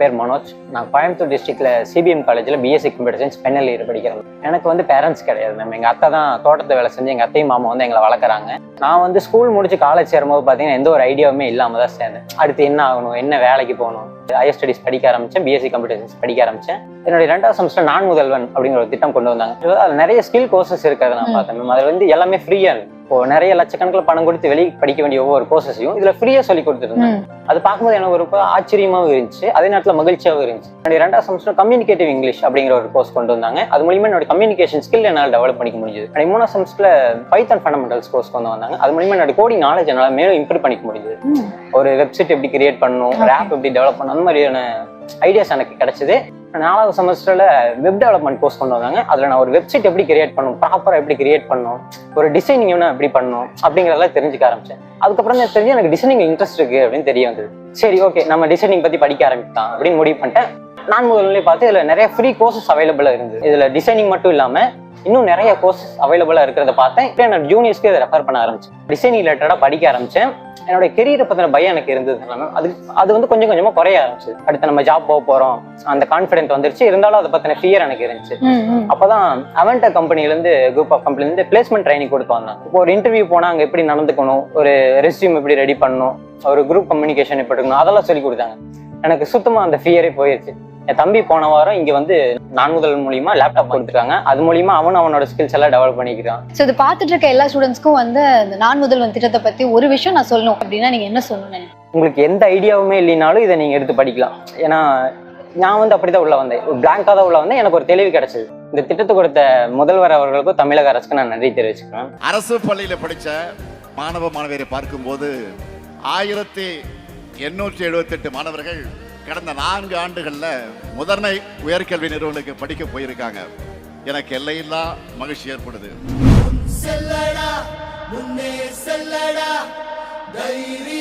மனோஜ். நான் கோயம்புத்தூர் டிஸ்ட்ரிக்டில் சிபிஎம் காலேஜில் BSc computer science final year படிக்கிறேன். எனக்கு வந்து பேரண்ட்ஸ் கிடையாது மேம் எங்கள் அத்தை தான் தோட்டத்தை வேலை செஞ்சு எங்கள் அத்தையும் மாமா வந்து எங்களை வளர்க்குறாங்க. நான் வந்து ஸ்கூல் முடிச்சு காலேஜ் சேரும்போது பார்த்தீங்கன்னா எந்த ஒரு ஐடியாவுமே இல்லாமல் தான் சேர்ந்தேன். அடுத்து என்ன ஆகணும் என்ன வேலைக்கு போகணும்? ஹையர் ஸ்டடீஸ் படிக்க ஆரம்பிச்சேன் பிஎஸ்சி கம்ப்யூட்டர் சயின்ஸ் படிக்க ஆரம்பிச்சேன். என்னுடைய ரெண்டாவது செமஸ்டர் நான் முதல்வன் அப்படிங்கிற ஒரு திட்டம் கொண்டு வந்தாங்க. அதில் நிறைய ஸ்கில் கோர்சஸ் இருக்கிறத நான் பார்த்தேன் மேம் அதில் வந்து எல்லாமே ஃப்ரீயா இருக்கு. இப்போ நிறைய லட்சக்கணக்கில் பணம் கொடுத்து வெளியே படிக்க வேண்டிய ஒவ்வொரு கோர்சஸையும் இதுல ஃப்ரீயா சொல்லி கொடுத்துருந்தாங்க அது பார்க்கும்போது எனக்கு ஒரு ஆச்சரியமாகவும் இருந்துச்சு. அதே நேரத்தில் மகிழ்ச்சியாகவும் இருந்துச்சு. என்னுடைய ரெண்டாவது செமஸ்டர் கம்யூனிகேட்டிவ் இங்கிலீஷ் அப்படிங்கிற ஒரு கோர்ஸ் கொண்டு வந்தாங்க. அது மூலியமா என்னோட கம்யூனிகேஷன் ஸ்கில் என்னால் டெவலப் பண்ணிக்க முடிஞ்சது. மூணாவது செமஸ்டர்ல பைத்தன் ஃபண்டமெண்டல்ஸ் கோர்ஸ் கொண்டு வந்தாங்க அது மூலியமா என்னோட கோடிங் நாலேஜ் என்னால் மேலும் இம்ப்ரூவ் பண்ணிக்க முடிஞ்சது. ஒரு வெப்சைட் எப்படி கிரியேட் பண்ணணும் ஒரு ஆப் எப்படி டெவலப் பண்ணணும் அந்த மாதிரியான ஐடியாஸ் எனக்கு கிடைச்சது. நாலாவது செமஸ்டர்ல வெப் டெவலப்மெண்ட் கோர்ஸ் கொண்டு வந்தாங்க. அதுல நான் ஒரு வெப்சைட் எப்படி கிரியேட் பண்ணணும் ப்ராப்பரா எப்படி கிரியேட் பண்ணணும் ஒரு டிசைனிங் எப்படி பண்ணணும் அப்படிங்கறதெல்லாம் தெரிஞ்சுக்க ஆரம்பிச்சேன். அதுக்கப்புறம் தெரிஞ்சு எனக்கு டிசைனிங் இன்ட்ரெஸ்ட் இருக்கு அப்படின்னு தெரிய வந்தது. சரி ஓகே நம்ம டிசைனிங் பத்தி படிக்க ஆரம்பிக்கலாம் அப்படின்னு முடிவு பண்ணிட்டேன். நான் முதல்ல பார்த்து இதுல நிறைய ஃப்ரீ கோர்சஸ் அவைலபிளா இருந்தது. இதுல டிசைனிங் மட்டும் இல்லாம இன்னும் நிறைய கோர்சஸ் அவைலபிளா இருக்கிறத பார்த்தேன். இப்போ என்னோட ஜூனியர்ஸ்க்கு இதை ரெஃபர் பண்ண ஆரம்பிச்சேன். டிசைனிங் ரிலேட்டடா படிக்க ஆரம்பிச்சேன். என்னோட கெரியரை பத்தின பயம் எனக்கு இருந்தது. எல்லாமே அது அது வந்து கொஞ்சம் கொஞ்சமா குறைய ஆரம்பிச்சு அடுத்து நம்ம ஜாப் போக போறோம். அந்த கான்ஃபிடென்ட் வந்துருச்சு. இருந்தாலும் அதை பத்தின ஃபியர் எனக்கு இருந்துச்சு. அப்பதான் அவன்ட கம்பெனில இருந்து குரூப் ஆஃப் கம்பெனில இருந்து பிளேஸ்மெண்ட் ட்ரைனிங் கொடுத்து வந்தாங்க. இப்போ ஒரு இன்டர்வியூ போனா அங்க எப்படி நடந்துக்கணும்? ஒரு ரெஸ்யூம் எப்படி ரெடி பண்ணணும்? ஒரு குரூப் கம்யூனிகேஷன் எப்படி இருக்கணும் அதெல்லாம் சொல்லி கொடுத்தாங்க. எனக்கு சுத்தமா அந்த ஃபியரே போயிருச்சு. என் தம்பி போன வாரம் இங்க வந்து நான் முதல் மூலியமா லேப்டாப் கொடுத்துருக்காங்க. அது மூலியமா அவன் அவனோட ஸ்கில்ஸ் எல்லாம் டெவலப் பண்ணிக்கிறான். ஸோ இது பார்த்துட்டு இருக்க எல்லா ஸ்டூடெண்ட்ஸ்க்கும் வந்து இந்த நான் முதல்வன் திட்டத்தை பத்தி ஒரு விஷயம் நான் சொல்லணும். அப்படின்னா நீங்க என்ன சொல்லணும்? உங்களுக்கு எந்த ஐடியாவுமே இல்லைனாலும் இதை நீங்க எடுத்து படிக்கலாம். ஏன்னா நான் வந்து அப்படிதான் உள்ள வந்தேன். பிளாங்கா தான் உள்ள வந்தேன். எனக்கு ஒரு தெளிவு கிடைச்சது. இந்த திட்டத்தை கொடுத்த முதல்வர் அவர்களுக்கும் தமிழக அரசுக்கு நான் நன்றி தெரிவிச்சுக்கிறேன். அரசு பள்ளியில் படித்த மாணவ மாணவியரை பார்க்கும்போது ஆயிரத்தி எண்ணூற்றி எழுபத்தெட்டு மாணவர்கள் கடந்த நான்கு ஆண்டுகளில் முதன்மை உயர்கல்வி நிறுவனங்களுக்கு படிக்க போயிருக்காங்க. எனக்கு எல்லையில்லா மகிழ்ச்சி ஏற்படுது. செல்லடா முன்னே செல்லடா தைரியமே